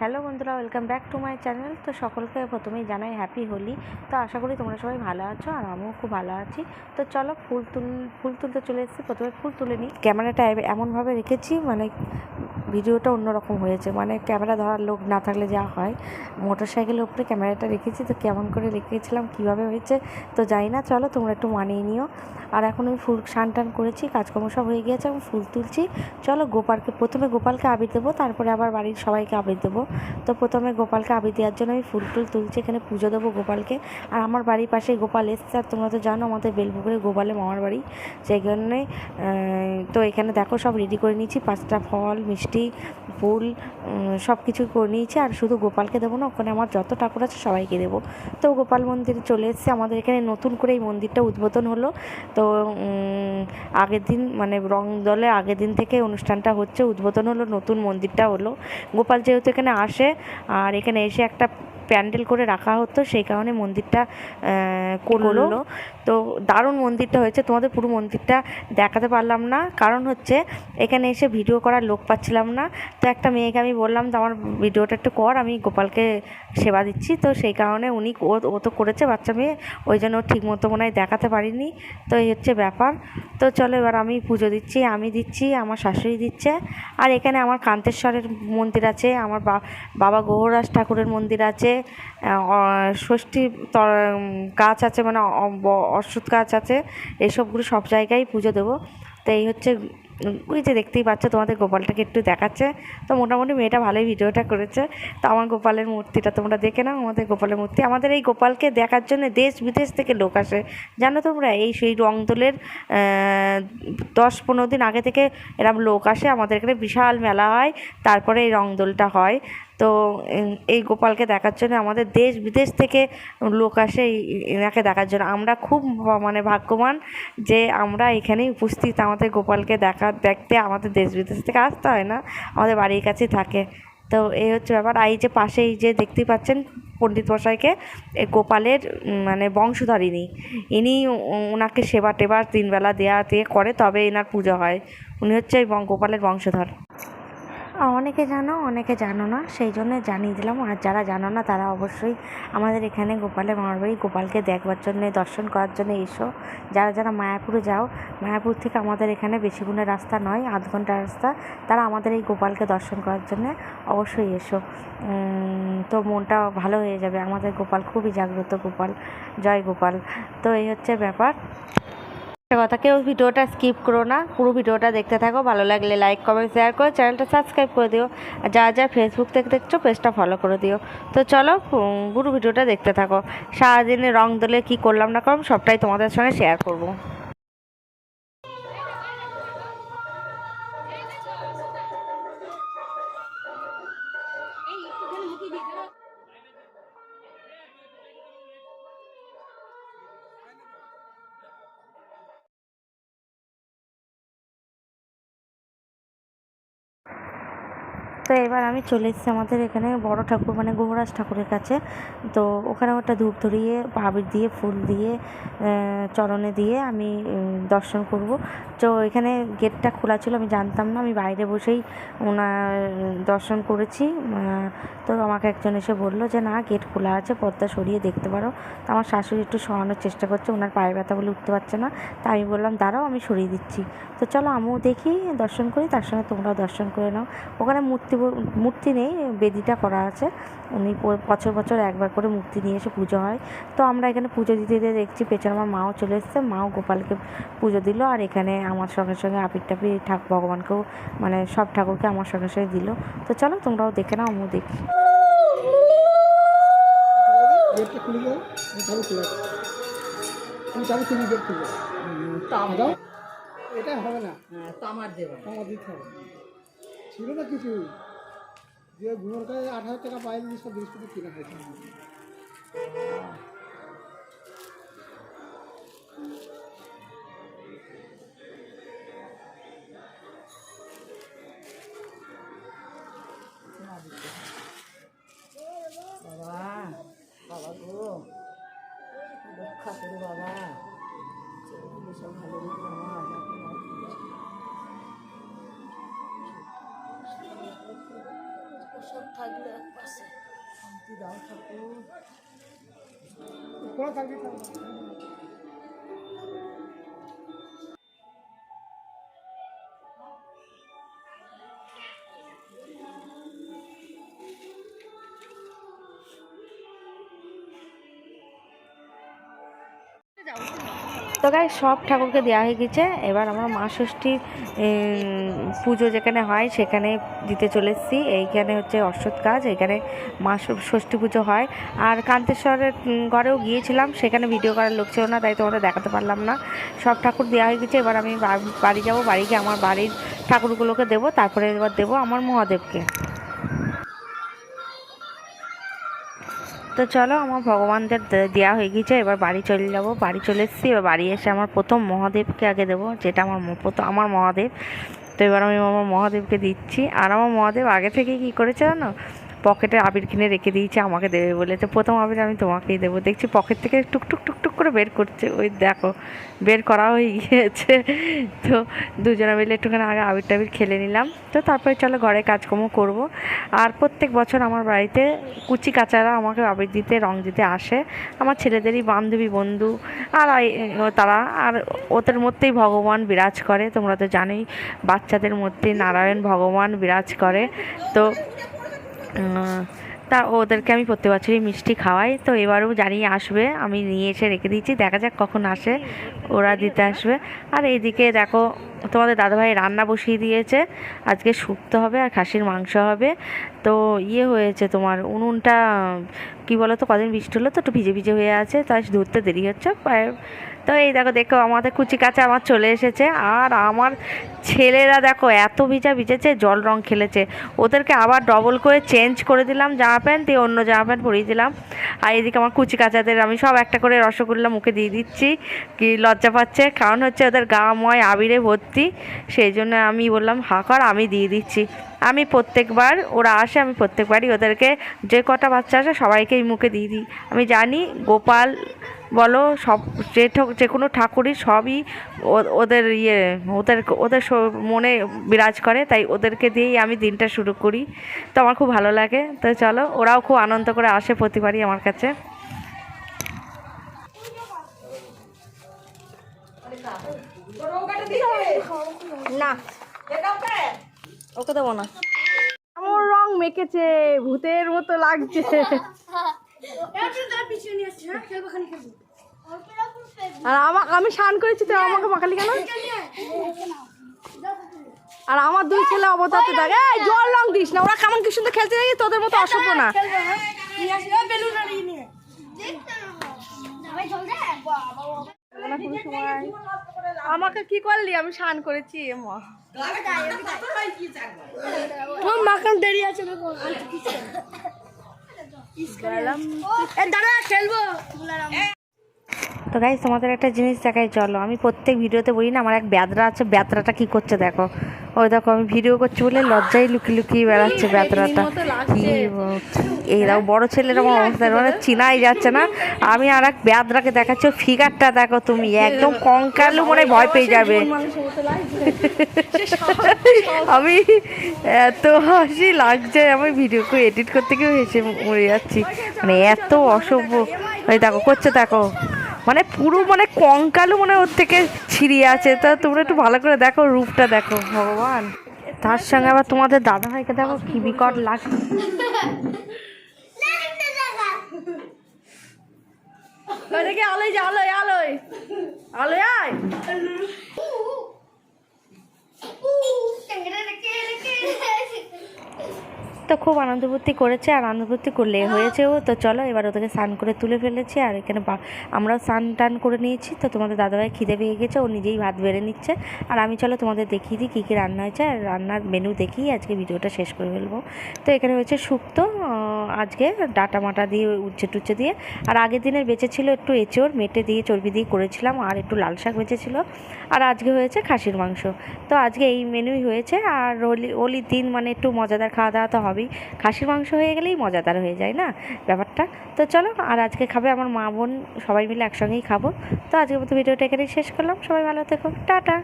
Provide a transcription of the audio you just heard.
Hello বন্ধুরা welcome back to my channel তো সকলকে প্রথমেই জানাই হ্যাপি হোলি। তো আশা করি তোমরা সবাই ভালো আছো আর আমিও খুব ভালো আছি। তো চলো ফুল তুল, ফুল তুলতে চলে এসেছি। প্রথমে ফুল তুলে নিই। ক্যামেরাটা এমনভাবে রেখেছি মানে ভিডিওটা অন্যরকম হয়েছে। মানে ক্যামেরা ধরার লোক না থাকলে যা হয়। মোটর সাইকেলের উপরে ক্যামেরাটা রেখেছি তো কেমন করে রেখেছিলাম, কীভাবে হয়েছে তো জানি না। চলো তোমরা একটু মানিয়ে নিও। আর এখন আমি ফুল স্নান টান করেছি, কাজকর্ম সব হয়ে গিয়েছে আমি ফুল তুলছি। চলো গোপালকে, প্রথমে গোপালকে আবির দেবো, তারপরে আবার বাড়ির সবাইকে আবির দেবো। তো প্রথমে গোপালকে আবির দেওয়ার জন্য আমি ফুল টুল তুলছি, এখানে পুজো দেবো গোপালকে। আর আমার বাড়ির পাশে গোপাল এসছে, আর তোমরা তো জানো আমাদের বেলপুকুরে গোপালে মামার বাড়ি। সেই জন্যে তো এখানে দেখো সব রেডি করে নিয়েছি, পাঁচটা ফল, মিষ্টি ফুল সব কিছু করে নিয়েছি। আর শুধু গোপালকে দেবো না, ওখানে আমার যত ঠাকুর আছে সবাইকে দেবো। তো গোপাল মন্দিরে চলে এসেছে। আমাদের এখানে নতুন করে এই মন্দিরটা উদ্বোধন হলো। তো আগের দিন মানে রং দলের আগের দিন থেকে অনুষ্ঠানটা হচ্ছে, উদ্বোধন হলো, নতুন মন্দিরটা হলো। গোপাল যেহেতু এখানে আসে, আর এখানে এসে একটা প্যান্ডেল করে রাখা হতো সেই কারণে মন্দিরটা করল। তো দারুণ মন্দিরটা হয়েছে তোমাদের পুরো মন্দিরটা দেখাতে পারলাম না। কারণ হচ্ছে এখানে এসে ভিডিও করার লোক পাচ্ছিলাম না। তো একটা মেয়েকে আমি বললাম তো আমার ভিডিওটা একটু কর আমি গোপালকে সেবা দিচ্ছি। তো সেই কারণে উনি ও ও তো করেছে বাচ্চা মেয়ে ওই জন্য ঠিক মতো মনে হয় দেখাতে পারিনি। তো এই হচ্ছে ব্যাপার। তো চলো এবার আমি পুজো দিচ্ছি আমি দিচ্ছি আমার শাশুড়ি দিচ্ছে। আর এখানে আমার কান্তেশ্বরের মন্দির আছে আমার বা- বাবা গৌরাজ ঠাকুরের মন্দির আছে ষষ্ঠী গাছ আছে মানে অ- ব- গাছ আছে, এসবগুলো সব জায়গায় পুজো দেবো। তো এই হচ্ছে ওই যে দেখতেই পাচ্ছ তোমাদের গোপালটাকে একটু দেখাচ্ছে। তো মোটামুটি মেয়েটা ভালোই ভিডিওটা করেছে। তো আমার গোপালের মূর্তিটা তোমরা দেখে নাও, আমাদের গোপালের মূর্তি। আমাদের এই গোপালকে দেখার জন্য দেশ বিদেশ থেকে লোক আসে। জানো তোমরা, এই সেই রংদোলের দশ পনেরো দিন আগে থেকে এরম লোক আসে। আমাদের এখানে বিশাল মেলা হয়, তারপরে এই রংদোলটা হয়। তো এই গোপালকে দেখার জন্য আমাদের দেশ বিদেশ থেকে লোক আসে এনাকে দেখার জন্য। আমরা খুব মানে ভাগ্যবান যে আমরা এখানেই উপস্থিত। আমাদের গোপালকে দেখা, দেখতে আমাদের দেশ বিদেশ থেকে আসতে হয় না, আমাদের বাড়ির কাছেই থাকে। তো এই হচ্ছে ব্যাপার। আর এই যে পাশে এই যে দেখতেই পাচ্ছেন পণ্ডিত মশাইকে গোপালের মানে বংশধারিণী। ইনি ওনাকে সেবা টেবা তিনবেলা দেয়া, দিয়ে করে, তবে এনার পুজো হয়। উনি হচ্ছে গোপালের বংশধর। অনেকে জানো অনেকে জানো না, সেই জন্য জানিয়ে দিলাম। আর যারা জানো না, তারা অবশ্যই আমাদের এখানে গোপালের মামার বাড়ি গোপালকে দেখবার জন্য, দর্শন করার জন্য এসো। যারা যারা মায়াপুরে যাও, মায়াপুর থেকে আমাদের এখানে বেশিগুণের রাস্তা নয়, আধ ঘণ্টার রাস্তা। তারা আমাদের এই গোপালকে দর্শন করার জন্য অবশ্যই এসো। তো মনটা ভালো হয়ে যাবে। আমাদের গোপাল খুবই জাগ্রত গোপাল। জয় গোপাল। তো এই হচ্ছে ব্যাপার। একটা কথা, কেউ ভিডিওটা স্কিপ করো না, পুরো ভিডিওটা দেখতে থাকো, ভালো লাগলে লাইক কমেন্ট শেয়ার করো চ্যানেলটা সাবস্ক্রাইব করে দিও, আর যা যা ফেসবুক থেকে দেখছ পেজটা ফলো করে দিও। তো চলো পুরো ভিডিওটা দেখতে থাকো। সারাদিনে রং দলে কি করলাম না করলাম, সবটাই তোমাদের সঙ্গে শেয়ার করব। তো এবার আমি চলে এসেছি আমাদের এখানে বড় ঠাকুর মানে গৌরাজ ঠাকুরের কাছে। তো ওখানে একটা ধূপ ধরিয়ে আবির দিয়ে, ফুল দিয়ে চরণে দিয়ে আমি দর্শন করব। তো এখানে গেটটা খোলা ছিল, আমি জানতাম না, আমি বাইরে বসেই ওনার দর্শন করেছি। তো আমাকে একজন এসে বলল যে, না, গেট খোলা আছে, পর্দা সরিয়ে দেখতে পারো। তো আমার শাশুড়ি একটু সরানোর চেষ্টা করছে, ওনার পায়ে ব্যথা বলে উঠতে পারছে না। তাই আমি বললাম, দাঁড়াও, আমি সরিয়ে দিচ্ছি। তো চলো আমিও দেখি, দর্শন করি, তার সঙ্গে তোমরাও দর্শন করে নাও। ওখানে মূর্তি ব- মূর্তি নেই বেদিটা করা আছে। উনি বছর বছর একবার করে মূর্তি নিয়ে এসে পুজো হয়। তো আমরা এখানে পুজো দিতে দিতে দেখছি পেছনে আমার মাও চলে এসছে। মাও গোপালকে পুজো দিল আর এখানে আমার সঙ্গে সঙ্গে আপির টাপি ঠাকুর ভগবানকেও মানে সব ঠাকুরকে আমার সঙ্গে সঙ্গে দিল। তো চলো তোমরাও দেখে নাও আমিও দেখি। এটা হবে না হ্যাঁ তামার দেবা আমার দিতে হবে। ছিল না কিছু? যে কাছে আট হাজার টাকা পাইল সব জিনিসপত্র কিনা হয়েছে শান্তি দাও ঠাকুর খোলা থাকবি তো গাই সব ঠাকুরকে দেওয়া হয়ে গেছে। এবার আমরা মা ষষ্ঠীর পুজো যেখানে হয় সেখানে দিতে চলে এসেছি। এইখানে হচ্ছে অশ্বত্থ কাজ এখানে মা ষষ্ঠী পুজো হয়। আর কান্তেশ্বরের ঘরেও গিয়েছিলাম, সেখানে ভিডিও করার লোক ছিল না, তাই তোমাদের দেখাতে পারলাম না। সব ঠাকুর দেওয়া হয়ে গেছে, এবার আমি বাড়ি যাব, বাড়ি গিয়ে আমার বাড়ির ঠাকুরগুলোকে দেবো, তারপরে এবার দেবো আমার মহাদেবকে। তো চলো, আমার ভগবানদের দেওয়া হয়ে গিয়েছে এবার বাড়ি চলে যাব। বাড়ি চলে এসেছি। এবার বাড়ি এসে আমার প্রথম মহাদেবকে আগে দেবো, যেটা আমার প্রথম আমার মহাদেব। তো এবার আমি আমার মহাদেবকে দিচ্ছি। আর আমার মহাদেব আগে থেকে কি করেছে জানো? পকেটে আবির কিনে রেখে দিয়েছে, আমাকে দেবে বলে। তো প্রথম আবির আমি তোমাকেই দেবো। দেখছি পকেট থেকে টুকটুক টুকটুক করে বের করছে। ওই দেখো, বের করা হয়ে গিয়েছে। তো দুজনে মিলে একটুখানি আগে আবির টাবির খেলে নিলাম। তো তারপরে চলো ঘরে কাজকর্ম করব। আর প্রত্যেক বছর আমার বাড়িতে কুচি কাচারা আমাকে আবির দিতে, রং দিতে আসে। আমার ছেলেদেরই বান্ধবী, বন্ধু, আর তারা, আর ওদের মধ্যেই ভগবান বিরাজ করে। তোমরা তো জানোই, বাচ্চাদের মধ্যে নারায়ণ ভগবান বিরাজ করে। তো তা ওদেরকে আমি প্রত্যেক বছরই মিষ্টি খাওয়াই। তো এবারও জানিয়ে আসবে, আমি নিয়ে এসে রেখে দিয়েছি দেখা যাক কখন আসে, ওরা দিতে আসবে। আর এইদিকে দেখো তোমাদের দাদাভাই রান্না বসিয়ে দিয়েছে। আজকে শুক্তো হবে আর খাসির মাংস হবে। তো ইয়ে হয়েছে তোমার, উনুনটা, কি বলো তো কদিন বৃষ্টি হলো তো একটু ভিজে ভিজে হয়ে আছে, তাই ধরতে দেরি হচ্ছে। তো এই দেখো দেখো, আমাদের কুচি কাছে আমার চলে এসেছে। আর আমার ছেলেরা দেখো, এত ভিজা ভিজেছে, জল রং খেলেছে। ওদেরকে আবার ডবল করে চেঞ্জ করে দিলাম জামা প্যান্ট, দিয়ে অন্য জামা প্যান্ট পরিয়ে দিলাম। আর এদিকে আমার কুচি কাচাদের, আমি সব একটা করে রসগোল্লা মুখে দিয়ে দিচ্ছি, কি লজ্জা পাচ্ছে। কারণ হচ্ছে ওদের গা ময় আবিরে ভর্তি। সেই জন্য আমি বললাম, হা, কর, আমি দিয়ে দিচ্ছি। আমি প্রত্যেকবার, ওরা আসে, আমি প্রত্যেকবারই ওদেরকে, যে কটা বাচ্চা আসে সবাইকেই মুখে দিয়ে দিই। আমি জানি, গোপাল, বলো, সব, যে যে কোনো ঠাকুরই সবই ওদের ইয়ে ওদের ওদের মনে বিরাজ করে, তাই ওদেরকে দিয়েই আমি দিনটা শুরু করি। তো আমার খুব ভালো লাগে। তো চলো, ওরাও খুব আনন্দ করে আসে প্রতিবারই আমার কাছে। না। ওকে দেবো না। আমার রং মেখেছে ভূতের মতো লাগছে। আর আমাকে আমি স্নান করেছি তো আমাকে মাখালি কেন? আর আমার দুই ছেলে অবতারতে থাকে। জল রং দিস না ওরা কেমন কি সুন্দর খেলতে যাই তোদের মতো অসভ্য না। আমাকে কি করলি? আমি স্নান করেছি মা। তোমার মাখান দেরি আছে? দাঁড়া খেলব। তো গাইজ তোমাদের একটা জিনিস দেখাই, চলো। আমি প্রত্যেক ভিডিওতে বলি না, আমার এক ব্যাদরা আছে, ব্যাদরাটা কি করছে দেখো। ওই দেখো, আমি ভিডিও করছি বলে লজ্জায় লুকিয়ে লুকিয়ে বেড়াচ্ছে ব্যাদরাটা। এই দেখো, বড়ো ছেলের আমার অবস্থা মানে চিনাই যাচ্ছে না। আমি আর এক ব্যাদরাকে দেখাচ্ছি ফিগারটা দেখো তুমি, একদম কঙ্কালু মনে ভয় পেয়ে যাবে। আমি এত হাসি লাগছে, আমি ভিডিও করে এডিট করতে গিয়েও হেসে মরে যাচ্ছি। মানে এত অসভ্য। ওই দেখো, করছে দেখো। মানে পুরো মানে কঙ্কালু মানে ওর থেকে ছিঁড়িয়ে আছে তা তোমরা একটু ভালো করে দেখো রূপটা দেখো ভগবান তার সঙ্গে আবার তোমাদের দাদা ভাইকে দেখো কি বিকট লাগছে আলোয় যা আলোয় আলোয় আলোয় আয় তো খুব আনন্দ ফুর্তি করেছে, আর আনন্দ ফুর্তি করলে হয়েছেও। তো চলো, এবার ওদেরকে স্নান করে তুলে ফেলেছি, আর এখানে আমরাও স্নান টান করে নিয়েছি। তো তোমাদের দাদাভাই খিদে পেয়ে গেছে, ও নিজেই ভাত বেড়ে নিচ্ছে। আর আমি চলো তোমাদের দেখিয়ে দিই কী কী রান্না হয়েছে, আর রান্নার মেনু দেখিয়ে আজকে ভিডিওটা শেষ করে ফেলব। তো এখানে হয়েছে শুক্তো আজকে ডাটা মাটা দিয়ে, উচ্ছে টুচ্ছে দিয়ে। আর আগের দিনের বেঁচে ছিল একটু এঁচোড়, মেটে দিয়ে, চর্বি দিয়ে করেছিলাম, আর একটু লাল শাক বেঁচে ছিল আর আজকে হয়েছে খাসির মাংস। তো আজকে এই মেনুই হয়েছে, আর হোলি হোলির দিন মানে একটু মজাদার খাওয়া দাওয়া তো হবেই খাসির মাংস হয়ে গেলেই মজাদার হয়ে যায় না ব্যাপারটা? তো চলো, আর আজকে খাবে আমার মা বোন, সবাই মিলে একসঙ্গেই খাব। তো আজকের মতো ভিডিওটা এখানেই শেষ করলাম। সবাই ভালো থেকো। টাটা!